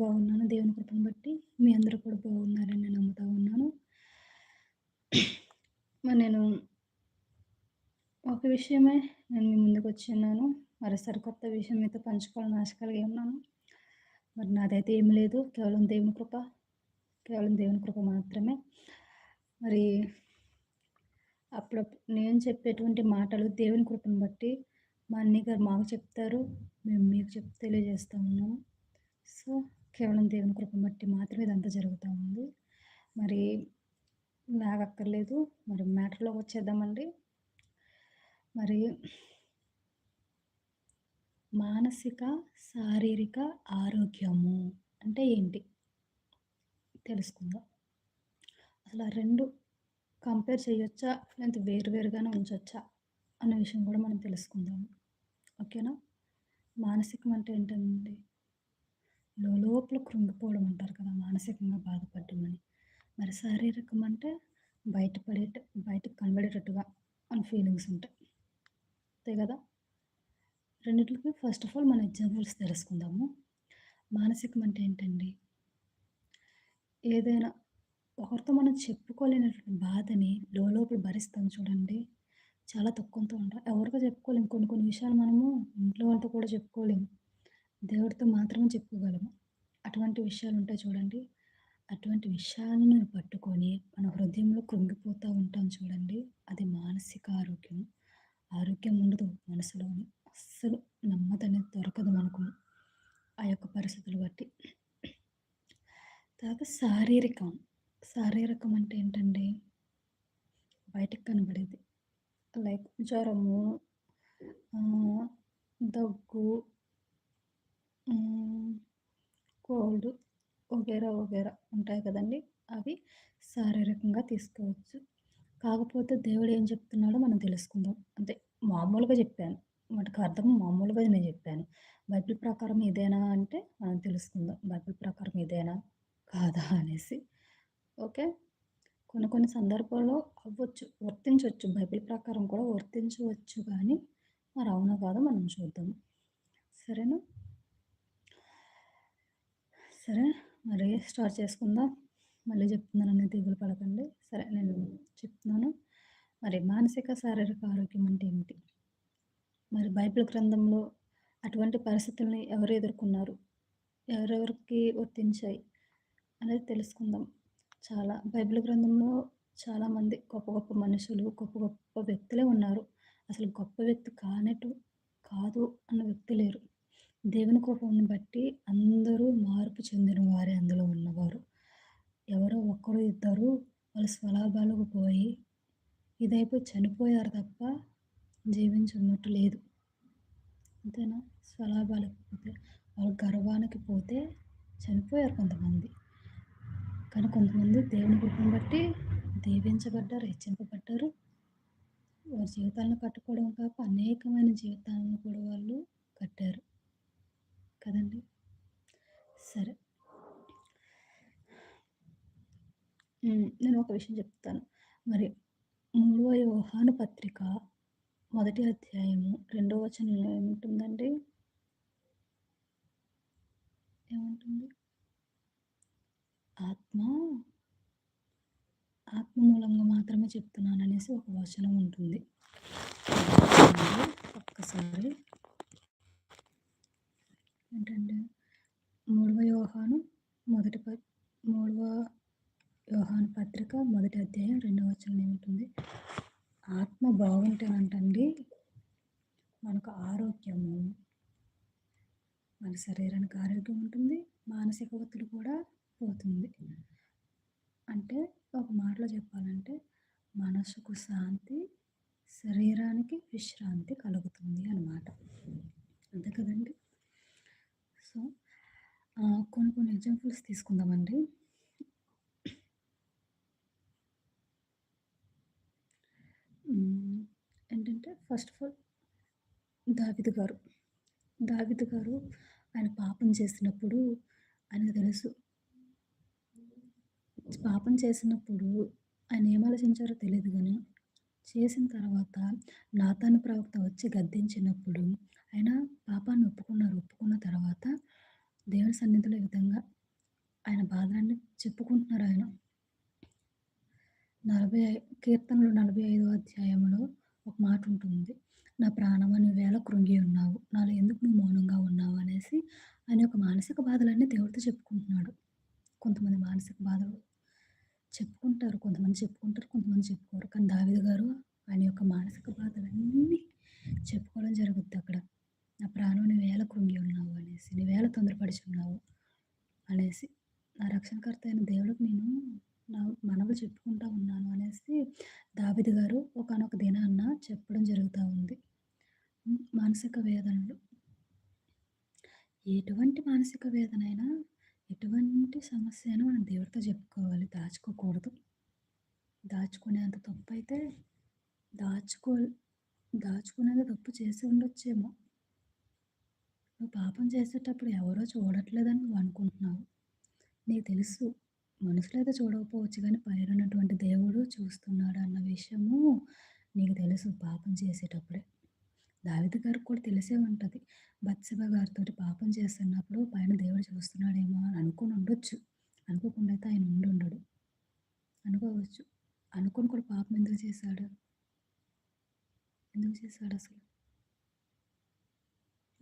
బాగున్నాను. దేవుని కృపను బట్టి మీ అందరూ కూడా బాగున్నారని నేను నమ్ముతా ఉన్నాను. మరి నేను ఒక విషయమే నేను మీ ముందుకు వచ్చిన్నాను మరి సరికొత్త విషయం మీతో పంచుకోవాలని ఆశ కలిగి ఉన్నాను. మరి నాదైతే ఏమి లేదు. కేవలం దేవుని కృప. కేవలం దేవుని కృప మాత్రమే. మరి అప్పుడప్పుడు నేను చెప్పేటువంటి మాటలు దేవుని కృపను బట్టి మా అన్నయ్య గారు మాకు చెప్తారు. మేము మీకు చెప్ తెలియజేస్తా ఉన్నాము. సో, కేవలం దేవుని కృప బట్టి మాత్రమే ఇదంతా జరుగుతూ ఉంది. మరి లాగక్కర్లేదు. మరి మ్యాటర్‌లోకి వచ్చేద్దామండి. మరి మానసిక, శారీరక ఆరోగ్యము అంటే ఏంటి? తెలుసుకుందాం. అసలు ఆ రెండు కంపేర్ చేయొచ్చా? లేదంటే వేరు వేరుగానే ఉంచొచ్చా? అనే విషయం కూడా మనం తెలుసుకుందాము. ఓకేనా? మానసికం అంటే ఏంటండి? లోలోపల కృంగిపోవడం అంటారు కదా! మానసికంగా బాధపడ్డమని. మరి శారీరకం అంటే బయటపడే బయటకు కనబడేటట్టుగా మన ఫీలింగ్స్ ఉంటాయి. అంతే కదా! రెండింటికి ఫస్ట్ ఆఫ్ ఆల్ మన ఎగ్జాంపుల్స్ తెలుసుకుందాము. మానసికం అంటే ఏంటండి? ఏదైనా ఒకరితో మనం చెప్పుకోలేనటువంటి బాధని లోలోపల భరిస్తాం చూడండి. చాలా తక్కువతో ఉంటాం. ఎవరితో చెప్పుకోలేము కొన్ని కొన్ని విషయాలు మనము ఇంట్లో వాళ్ళతో కూడా చెప్పుకోలేము. దేవుడితో మాత్రమే చెప్పుకోగలము. అటువంటి విషయాలు ఉంటాయి చూడండి. అటువంటి విషయాలను పట్టుకొని మన హృదయంలో కృంగిపోతూ ఉంటాం చూడండి. అది మానసిక ఆరోగ్యం. ఆరోగ్యం ఉండదు మనసులోని. అస్సలు నెమ్మదనేది దొరకదు మనకు. ఆ యొక్క పరిస్థితులు బట్టి. తర్వాత శారీరకం. శారీరకం అంటే ఏంటండి? బయటకు కనబడేది. లైక్ జ్వరము, దగ్గు, కోల్డ్ వగేరా వగేరా ఉంటాయి కదండీ! అవి శారీరకంగా తీసుకోవచ్చు. కాకపోతే దేవుడు ఏం చెప్తున్నాడో మనం తెలుసుకుందాం. అంతే మామూలుగా చెప్పాను. వాటికి అర్థం మామూలుగా నేను చెప్పాను. బైబిల్ ప్రకారం ఇదేనా అంటే మనం తెలుసుకుందాం. బైబిల్ ప్రకారం ఇదేనా? కాదా? అనేసి. ఓకే. కొన్ని కొన్ని సందర్భాల్లో అవ్వచ్చు. వర్తించవచ్చు బైబిల్ ప్రకారం కూడా వర్తించవచ్చు కానీ మరి అవునా కాదో మనం చూద్దాం. సరేనా? సరే. మరి స్టార్ట్ చేసుకుందాం. మళ్ళీ చెప్తున్నానని దిగులు పడకండి. సరే నేను చెప్తున్నాను. మరి మానసిక, శారీరక ఆరోగ్యం అంటే ఏమిటి? మరి బైబిల్ గ్రంథంలో అటువంటి పరిస్థితుల్ని ఎవరు ఎదుర్కొన్నారు? ఎవరెవరికి వర్తించాయి? అనేది తెలుసుకుందాం. చాలా బైబిల్ గ్రంథంలో చాలామంది గొప్ప గొప్ప మనుషులు, గొప్ప గొప్ప వ్యక్తులే ఉన్నారు. అసలు గొప్ప వ్యక్తి కానట్టు కాదు అన్న వ్యక్తి లేరు. దేవుని కోపం బట్టి అందరూ మార్పు చెందిన వారే అందులో ఉన్నవారు. ఎవరో ఒక్కరు, ఇద్దరు వాళ్ళ స్వలాభాలకు పోయి ఇదైపోయి చనిపోయారు తప్ప జీవించున్నట్టు లేదు. అంతేనా? స్వలాభాలకు పోతే, వాళ్ళ గర్వానికి పోతే చనిపోయారు కొంతమంది. కానీ కొంతమంది దేవుని కృపను బట్టి దీవించబడ్డారు, హెచ్చింపబడ్డారు. వారి జీవితాలను కట్టుకోవడం కాక అనేకమైన జీవితాలను కూడా వాళ్ళు కట్టారు. కదండీ! సరే. నేను ఒక విషయం చెప్తాను. మరి మూడవ యోహాను పత్రిక మొదటి అధ్యాయము రెండవ వచనంలో ఏముంటుందండి? ఏముంటుంది? ఆత్మ ఆత్మ మూలంగా మాత్రమే చెప్తున్నాను అనేసి ఒక వచనం ఉంటుంది. ఒక్కసారి. ఏంటంటే మూడవ యోహాను మొదటి ప మూడవ యోహాను పత్రిక మొదటి అధ్యాయం రెండవ వచనం ఏముంటుంది? ఆత్మ బాగుంటేనంటండి మనకు ఆరోగ్యము మన శరీరానికి ఆరోగ్యం ఉంటుంది. మానసిక ఒత్తిడి కూడా పోతుంది. అంటే ఒక మాటలో చెప్పాలంటే మనసుకు శాంతి, శరీరానికి విశ్రాంతి కలుగుతుంది అనమాట. అంతే కదండి సో, కొన్ని కొన్ని ఎగ్జాంపుల్స్ తీసుకుందామండి. ఏంటంటే ఫస్ట్ ఆఫ్ ఆల్ దావీదు గారు. దావీదు గారు ఆయన పాపం చేసినప్పుడు ఆయనకు తెలుసు. పాపం చేసినప్పుడు ఆయన ఏం ఆలోచించారో తెలియదు కానీ చేసిన తర్వాత నాతాను ప్రవక్త వచ్చి గద్దించినప్పుడు ఆయన పాపాన్ని ఒప్పుకున్నారు. ఒప్పుకున్న తర్వాత దేవుని సన్నిధిలో ఈ విధంగా ఆయన బాధలన్నీ చెప్పుకుంటున్నారు ఆయన. నలభై కీర్తనలు నలభై ఐదో అధ్యాయంలో ఒక మాట ఉంటుంది. నా ప్రాణమ వేళ కృంగి ఉన్నావు. నాలో ఎందుకు నువ్వు మౌనంగా ఉన్నావు? అనేసి ఆయన యొక్క మానసిక బాధలన్నీ దేవుడితో చెప్పుకుంటున్నాడు. కొంతమంది మానసిక బాధలు చెప్పుకుంటారు కొంతమంది చెప్పుకుంటారు కొంతమంది చెప్పుకోరు. కానీ దావిద గారు ఆయన యొక్క మానసిక బాధలన్నీ చెప్పుకోవడం జరుగుద్ది అక్కడ. నా ప్రాణం నీ కుంగి కృంగి ఉన్నావు అనేసి నీవేళ తొందరపడిచి ఉన్నావు అనేసి నా రక్షణకర్త అయిన దేవుడికి నేను నా మనవులు చెప్పుకుంటా ఉన్నాను అనేసి దావిది గారు ఒకనొక దినాన్న చెప్పడం జరుగుతూ ఉంది. మానసిక వేదనలు. ఎటువంటి మానసిక వేదనైనా ఎటువంటి సమస్య అయినా మనం దేవుడితో చెప్పుకోవాలి. దాచుకోకూడదు. దాచుకునేంత తప్పు అయితే దాచుకో దాచుకునేది తప్పు చేసి ఉండొచ్చేమో. నువ్వు పాపం చేసేటప్పుడు ఎవరో చూడట్లేదని నువ్వు అనుకుంటున్నావు. నీకు తెలుసు మనుషులైతే చూడకపోవచ్చు కానీ పైనటువంటి దేవుడు చూస్తున్నాడు అన్న విషయము నీకు తెలుసు పాపం చేసేటప్పుడే. దావిత గారికి కూడా తెలిసే ఉంటుంది. బత్సభ గారితో పాపం చేస్తున్నప్పుడు పైన దేవుడు చూస్తున్నాడేమో అని అనుకుని ఉండొచ్చు. అనుకోకుండా అయితే ఆయన ఉండి ఉండడు. అనుకోవచ్చు. అనుకుని కూడా పాపం ఎందుకు చేశాడు? ఎందుకు చేశాడు అసలు?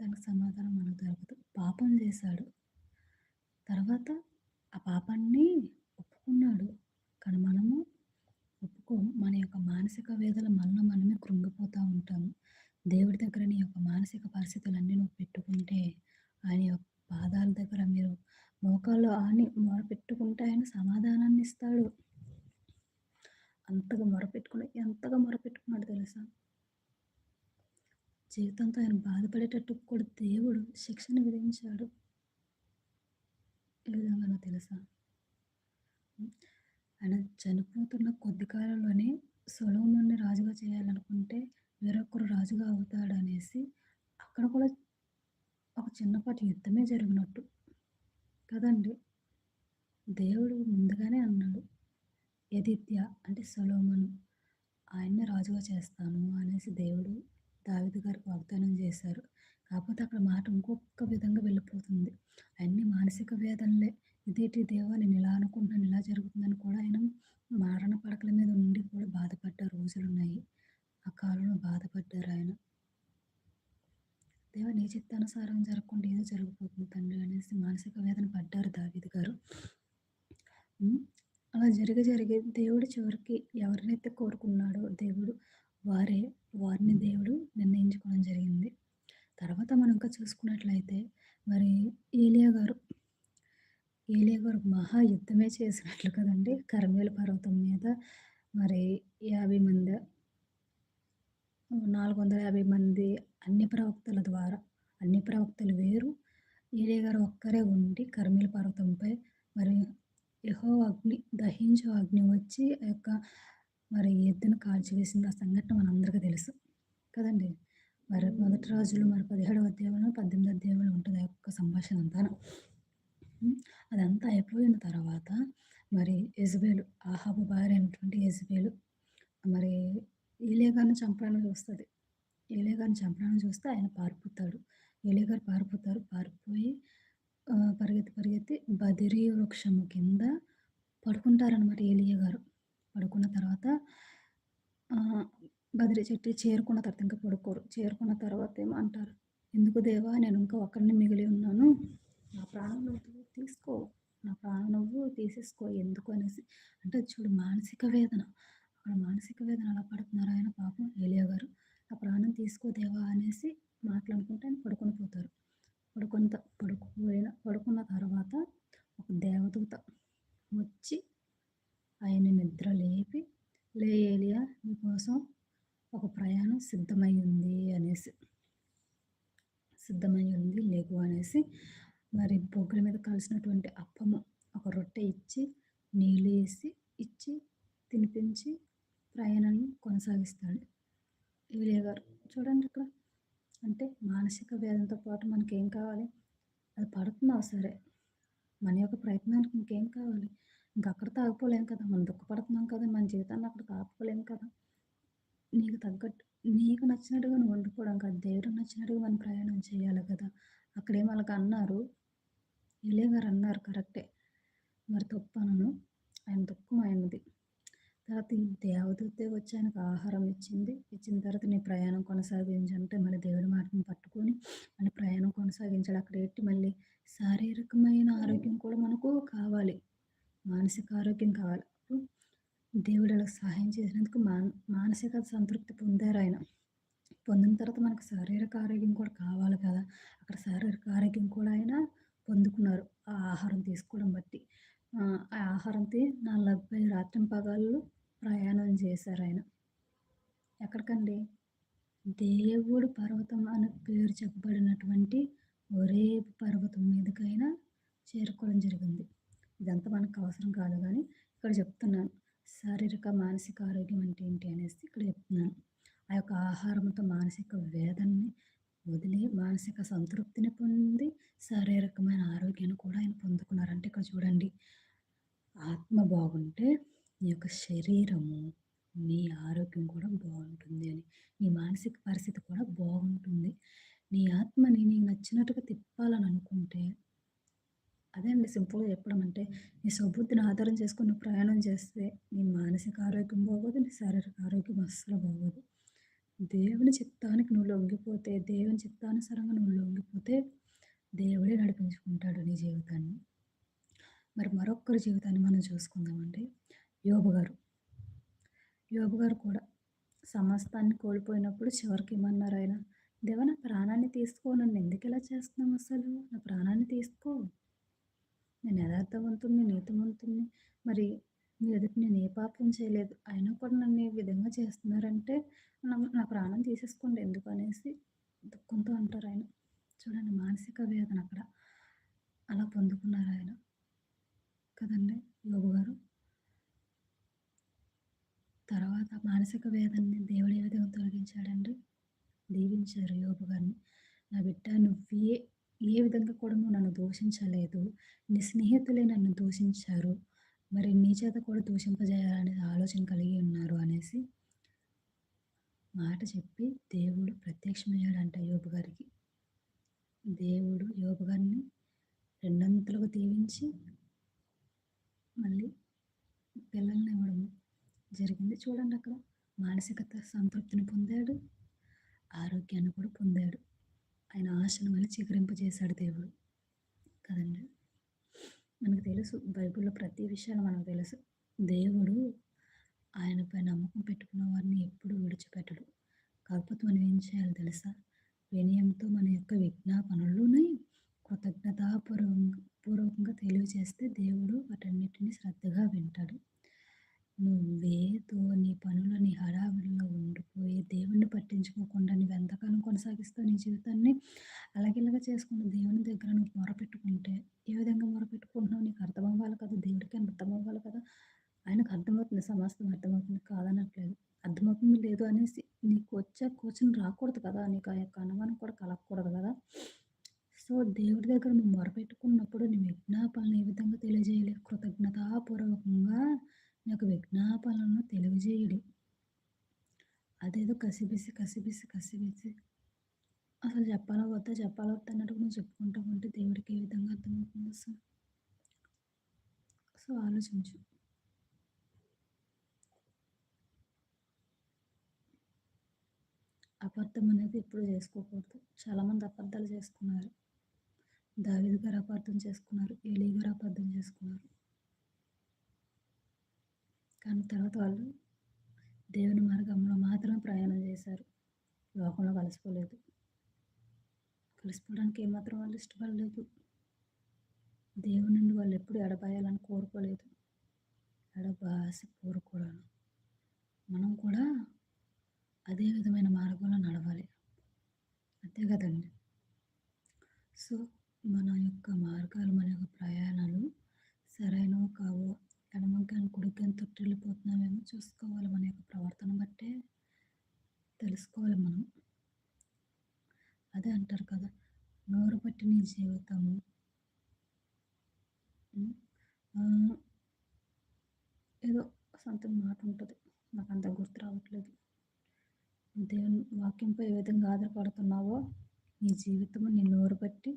దానికి సమాధానం మనకు దొరకదు. పాపం చేశాడు. తర్వాత ఆ పాపాన్ని ఒప్పుకున్నాడు. కానీ మనము ఒప్పుకో మన యొక్క మానసిక వేదన మనలో మనమే కృంగిపోతూ ఉంటాము. దేవుడి దగ్గర నీ యొక్క మానసిక పరిస్థితులన్నీ నువ్వు పెట్టుకుంటే ఆయన యొక్క పాదాల దగ్గర మీరు మోకాల్లో ఆని మొరపెట్టుకుంటే ఆయన సమాధానాన్ని ఇస్తాడు. అంతగా మొరపెట్టుకుని ఎంతగా మొరపెట్టుకున్నాడు తెలుసా? జీవితంతో ఆయన బాధపడేటట్టు కూడా దేవుడు శిక్షణ విధించాడు. ఏ విధంగానో తెలుసా? ఆయన చనిపోతున్న కొద్ది కాలంలోనే సొలోమన్ని రాజుగా చేయాలనుకుంటే వేరొకరు రాజుగా అవుతాడనేసి అక్కడ కూడా ఒక చిన్నపాటి యుద్ధమే జరిగినట్టు. కదండి? దేవుడు ముందుగానే అన్నాడు ఎదిత్య అంటే సొలోమను ఆయన్నే రాజుగా చేస్తాను అనేసి దేవుడు దావిద గారికి వాగ్దానం చేశారు. కాకపోతే అక్కడ మాట ఇంకొక విధంగా వెళ్ళిపోతుంది. అన్ని మానసిక వేదనలే. ఇదేటి దేవా నేను ఇలా అనుకుంటున్నాను ఇలా జరుగుతుందని కూడా ఆయన మరణ పడకల మీద ఉండి కూడా బాధపడ్డ రోజులు ఉన్నాయి ఆ కాలంలో బాధపడ్డారు ఆయన. దేవ నీ చిత్తానుసారం జరగకుండా ఏదో జరిగిపోతుంది తండ్రి అనేసి మానసిక వేదన పడ్డారు దావిది గారు. అలా జరిగి జరిగి దేవుడు చివరికి ఎవరినైతే కోరుకున్నాడో దేవుడు వారే వారిని దేవుడు నిర్ణయించుకోవడం జరిగింది. తర్వాత మనం ఇంకా చూసుకున్నట్లయితే మరి ఏలియా గారు ఏలియా గారు మహా యుద్ధమే చేసినట్లు కదండి. కర్మేల పర్వతం మీద మరి యాభై మంది నాలుగు వందల యాభై మంది అన్ని ప్రవక్తల ద్వారా అన్ని ప్రవక్తలు వేరు. ఏలియా గారు ఒక్కరే ఉండి కర్మేల పర్వతంపై మరి యహో అగ్ని దహించు అగ్ని వచ్చి ఆ యొక్క మరి ఎద్దును కాల్చివేసింది ఆ సంఘటన మనందరికీ తెలుసు కదండి. మరి మొదటి రోజులు మరి పదిహేడవ అధ్యాయంలో పద్దెనిమిది అధ్యాయంలో ఉంటుంది ఆ యొక్క సంభాషణ అంతాను. అదంతా అయిపోయిన తర్వాత మరి యజ్బేలు ఆహాబు భార్య అయినటువంటి యజ్బేలు మరి ఏలేగాన్ని చంపడానికి చూస్తుంది. ఏలేగాన్ని చంపడానికి చూస్తే ఆయన పారిపోతాడు. ఏలేగారు పారిపోతారు. పారిపోయి పరిగెత్తి పరిగెత్తి బదిరి వృక్షము కింద పడుకుంటారనమాట ఏలియ గారు పడుకున్న తర్వాత బదిరి చెట్టు చేరుకున్న తర్వాత ఇంకా పడుకోరు. చేరుకున్న తర్వాత ఏమో అంటారు ఎందుకు దేవా నేను ఇంకా ఒక్కరిని మిగిలి ఉన్నాను. నా ప్రాణం నువ్వు తీసుకో. నా ప్రాణం నువ్వు తీసేసుకో. ఎందుకు? అనేసి. అంటే చూడు మానసిక వేదన. అక్కడ మానసిక వేదన అలా పడుతున్నారు ఆయన పాపం ఏలియా గారు. ఆ ప్రాణం తీసుకో దేవా అనేసి మాట్లాడుకుంటే ఆయన పడుకొని పోతారు. పడుకున్న పడుకుపోయిన పడుకున్న తర్వాత ఒక దేవదూత వచ్చి ఆయన నిద్ర లేపి లే ఏలియా నీకోసం ఒక ప్రయాణం సిద్ధమై ఉంది అనేసి. సిద్ధమై ఉంది లేకు అనేసి. మరి బొగ్గుల మీద కలిసినటువంటి అప్పము ఒక రొట్టె ఇచ్చి నీళ్ళు వేసి ఇచ్చి తినిపించి ప్రయాణాన్ని కొనసాగిస్తాడు. ఏలియా గారు చూడండి ఇక్కడ అంటే మానసిక వేదంతో పాటు మనకేం కావాలి? అది పడుతుందా సరే? మన యొక్క ప్రయత్నానికి ఇంకేం కావాలి? ఇంకా అక్కడితో ఆగిపోలేం కదా మనం దుఃఖపడుతున్నాం కదా మన జీవితాన్ని అక్కడికి ఆపుకోలేం కదా. నీకు తగ్గట్టు నీకు నచ్చినట్టుగా నువ్వు వండుకోవడం కాదు దేవుడు నచ్చినట్టుగా మనం ప్రయాణం చేయాలి కదా. అక్కడే వాళ్ళకి అన్నారు? ఎలియా గారు అన్నారు కరెక్టే. మరి తప్పనను ఆయన దుఃఖం ఆయనది. తర్వాత ఈ దేవదూతే వచ్చి ఆయనకు ఆహారం ఇచ్చింది. ఇచ్చిన తర్వాత నీ ప్రయాణం కొనసాగించంటే మళ్ళీ దేవుడి మాటను పట్టుకొని మళ్ళీ ప్రయాణం కొనసాగించాలి. అక్కడ ఎట్టి మళ్ళీ శారీరకమైన ఆరోగ్యం కూడా మనకు కావాలి. మానసిక ఆరోగ్యం కావాలి. దేవుడు అలా సహాయం చేసినందుకు మాన మానసిక సంతృప్తి పొందారు ఆయన. పొందిన తర్వాత మనకు శారీరక ఆరోగ్యం కూడా కావాలి కదా. అక్కడ శారీరక ఆరోగ్యం కూడా ఆయన పొందుకున్నారు. ఆ ఆహారం తీసుకోవడం బట్టి. ఆ ఆహారంతో నలభై రాత్రి పగాళ్ళు ప్రయాణం చేశారు ఆయన. ఎక్కడికండి? దేవుడు పర్వతం అని పేరు చెప్పబడినటువంటి ఒరే పర్వతం మీదకైనా చేరుకోవడం జరిగింది. ఇదంతా మనకు అవసరం కాదు కానీ ఇక్కడ చెప్తున్నాను. శారీరక మానసిక ఆరోగ్యం అంటే ఏంటి అనేసి ఇక్కడ చెప్తున్నాను. ఆ యొక్క ఆహారంతో మానసిక వేదనని వదిలి మానసిక సంతృప్తిని పొంది శారీరకమైన ఆరోగ్యాన్ని కూడా ఆయన పొందుకున్నారు అంటే ఇక్కడ చూడండి. ఆత్మ బాగుంటే నీ యొక్క శరీరము నీ ఆరోగ్యం కూడా బాగుంటుంది అని నీ మానసిక పరిస్థితి కూడా బాగుంటుంది. నీ ఆత్మని నీకు నచ్చినట్టుగా తిప్పాలని అనుకుంటే అదే అండి సింపుల్గా చెప్పడం అంటే నీ సుబుద్ధిని ఆధారం చేసుకుని ప్రయాణం చేస్తే నీ మానసిక ఆరోగ్యం బాగోదు నీ శారీరక ఆరోగ్యం అస్సలు బాగోదు. దేవుని చిత్తానికి నువ్వు లొంగిపోతే దేవుని చిత్తానుసారంగా నువ్వు లొంగిపోతే దేవుడే నడిపించుకుంటాడు నీ జీవితాన్ని. మరి మరొక్కరి జీవితాన్ని మనం చూసుకుందామండి. యోబు గారు. యోబు గారు కూడా సమస్తాన్ని కోల్పోయినప్పుడు చివరికి ఏమన్నారు ఆయన? దేవ నా ప్రాణాన్ని తీసుకో నన్ను ఎందుకు ఇలా చేస్తున్నావు అసలు? నా ప్రాణాన్ని తీసుకో. నేను యథార్థవంతుని నీతివంతుని మరి మీ ఎదుటి నేను ఏ పాపం చేయలేదు? అయినా కూడా నన్ను ఈ విధంగా చేస్తున్నారంటే నా నా ప్రాణం తీసేసుకోండి ఎందుకు అనేసి దుఃఖంతో అంటారు ఆయన. చూడండి మానసిక వేదన అక్కడ. అలా పొందుకున్నారు ఆయన. కదండి యోగు గారు? తర్వాత మానసిక వేదనని దేవుడు ఏ విధంగా తొలగించాడండి? దీవించారు యోగు గారిని. నా బిడ్డ నువ్వే ఏ విధంగా కూడా నువ్వు నన్ను దూషించలేదు. నీ స్నేహితులే నన్ను దూషించారు. మరి నీ చేత కూడా దూషింపజేయాలనే ఆలోచన కలిగి ఉన్నారు అనేసి మాట చెప్పి దేవుడు ప్రత్యక్షమయ్యాడంట యోబు గారికి. దేవుడు యోబు గారిని రెండంతలుగా దీవించి మళ్ళీ పిల్లల్ని ఇవ్వడం జరిగింది. చూడండి అక్కడ మానసికత సంతృప్తిని పొందాడు. ఆరోగ్యాన్ని కూడా పొందాడు. ఆయన ఆశను మళ్ళీ చిగురింపజేశాడు దేవుడు. కదండి? మనకు తెలుసు బైబిల్లో ప్రతి విషయాలు మనకు తెలుసు. దేవుడు ఆయనపై నమ్మకం పెట్టుకున్న వారిని ఎప్పుడూ విడిచిపెట్టడు. కాకపోతే మనం ఏం చేయాలి తెలుసా? వినయంతో మన యొక్క విజ్ఞాపనలోనే కృతజ్ఞతాపూర్వకంగా పూర్వకంగా తెలియజేస్తే దేవుడు వాటన్నిటిని శ్రద్ధగా వింటాడు. నువ్వేదో నీ పనులు నీ హడావిడిలో ఉండిపోయి దేవుణ్ణి పట్టించుకోకుండా నువ్వు ఎంతకాలం కొనసాగిస్తావు నీ జీవితాన్ని. అలాగిలాగా చేసుకున్న దేవుని దగ్గర నువ్వు మొరపెట్టుకుంటే ఏ విధంగా మొరపెట్టుకుంటున్నావు నీకు అర్థం అవ్వాలి కదా దేవుడికి అర్థం అవ్వాలి కదా? ఆయనకు అర్థమవుతుంది సమస్తం అర్థమవుతుంది కాదనట్లేదు. అర్థమవుతుంది లేదు అనేసి నీకు వచ్చే క్వశ్చన్ రాకూడదు కదా నీకు ఆ యొక్క అనుమానం కూడా కలగకూడదు కదా. సో దేవుడి దగ్గర నువ్వు మొరపెట్టుకున్నప్పుడు నీ విజ్ఞాపనలు ఏ విధంగా తెలియజేయాలి? కృతజ్ఞతాపూర్వకంగా నాకు విజ్ఞాపనలను తెలియజేయుడి. అదేదో కసిబిసి కసిబిసి కసిబిసి అసలు చెప్పాలో వద్దా చెప్పాలో వద్దా అన్నట్టు నువ్వు చెప్పుకుంటా ఉంటే దేవుడికి ఏ విధంగా అర్థమవుతుంది అసలు. సో ఆలోచించు. అబద్ధం అనేది ఎప్పుడు చేసుకోకూడదు. చాలామంది అబద్ధాలు చేసుకున్నారు. దావిది గారు అపార్థం చేసుకున్నారు. ఏలీ గారు అపార్థం చేసుకున్నారు. కానీ తర్వాత వాళ్ళు దేవుని మార్గంలో మాత్రమే ప్రయాణం చేశారు. లోకంలో కలిసిపోలేదు. కలిసిపోవడానికి ఏమాత్రం వాళ్ళు ఇష్టపడలేదు. దేవుని నుండి వాళ్ళు ఎప్పుడు ఎడబాయాలని కోరుకోలేదు. ఎడబాసి కోరుకోవడం మనం కూడా అదే విధమైన మార్గంలో నడవాలి. అంతే కదండి. సో మన యొక్క మార్గాలు మన యొక్క ప్రయాణాలు సరైనవి కావో ఎడమగాని కుడిగాని తొట్టిల్లిపోతున్నామేమో చూసుకోవాలి మన యొక్క ప్రవర్తన బట్టే తెలుసుకోవాలి మనం. అదే అంటారు కదా నోరు బట్టి నీ జీవితము. ఏదో సంథింగ్ మాట ఉంటుంది నాకు అంత గుర్తు రావట్లేదు. దేవుని వాక్యంపై ఏ విధంగా ఆధారపడుతున్నావో నీ జీవితము నీ నోరు బట్టి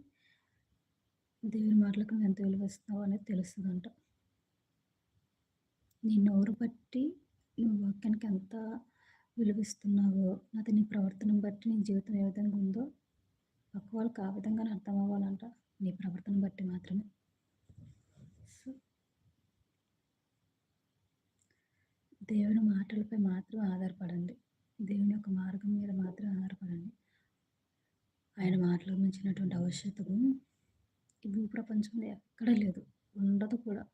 దేవుని మాటలకు నువ్వు ఎంత విలువిస్తున్నావు అనేది తెలుస్తదంట. నీ నోరు బట్టి నువ్వు వాక్యానికి ఎంత విలువిస్తున్నావో, అది నీ ప్రవర్తన బట్టి నీ జీవితం ఏ విధంగా ఉందో, పక్క వాళ్ళకి ఆ అర్థం అవ్వాలంట నీ ప్రవర్తన బట్టి మాత్రమే. సో దేవుని మాటలపై మాత్రం ఆధారపడండి. దేవుని యొక్క మార్గం మీద మాత్రం ఆధారపడండి. ఆయన మాటలకు మించినటువంటి ఆవశ్యకత ఈ భూప్రపంచంలో ఎక్కడా లేదు. ఉండదు కూడా.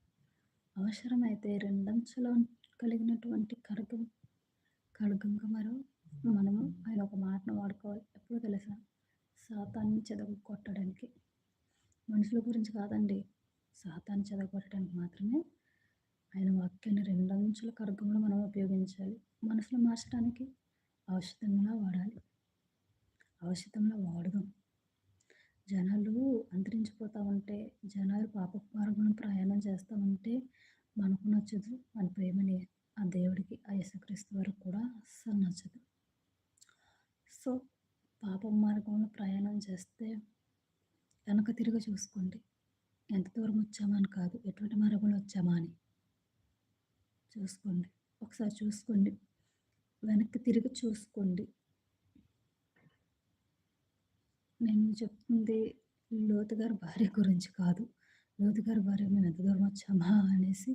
అవసరమైతే రెండంచుల కలిగినటువంటి ఖడ్గం ఖడ్గంగా మరో మనము ఆయన ఒక మాటను వాడుకోవాలి. ఎప్పుడో తెలుసా? సాతాన్ని చెదగొట్టడానికి. మనుషుల గురించి కాదండి. సాతాన్ని చెదగొట్టడానికి మాత్రమే ఆయన వాక్యాన్ని రెండంచుల ఖడ్గంలో మనం ఉపయోగించాలి. మనసులు మార్చడానికి ఔషధంలా వాడాలి. ఔషధంలో వాడదాం. జనాలు అంతరించిపోతా ఉంటే, జనాలు పాప మార్గంలో ప్రయాణం చేస్తా ఉంటే మనకు నచ్చదు. మన ప్రేమని ఆ దేవుడికి, ఆ యేసుక్రీస్తు వారికి కూడా అస్సలు నచ్చదు. సో, పాపం మార్గంలో ప్రయాణం చేస్తే వెనక తిరిగి చూసుకోండి. ఎంత దూరం వచ్చామా అని కాదు. ఎటువంటి మార్గంలో వచ్చామా అని. చూసుకోండి. ఒకసారి చూసుకోండి. వెనక్కి తిరిగి చూసుకోండి. నేను చెప్తుంది లోతు గారి భార్య గురించి కాదు. లోతు గారి భార్య మేము ఎంత దూరం వచ్చామా అనేసి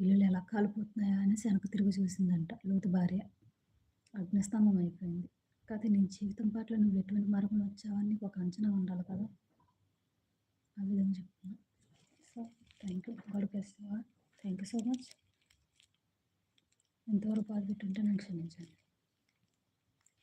ఇల్లులు ఎలా కాలిపోతున్నాయా అనేసి వెనక తిరిగి చూసిందంట లోతు భార్య. అగ్నిస్తంభం అయిపోయింది. కాకపోతే నీ జీవితం పట్ల నువ్వు ఎటువంటి మార్పులు వచ్చావని నీకు ఒక అంచనా ఉండాలి కదా! ఆ విధంగా చెప్తున్నా. So, thank you. God bless you you so much. ఎంతవరకు బాధ పెట్టుంటే నన్ను క్షమించండి.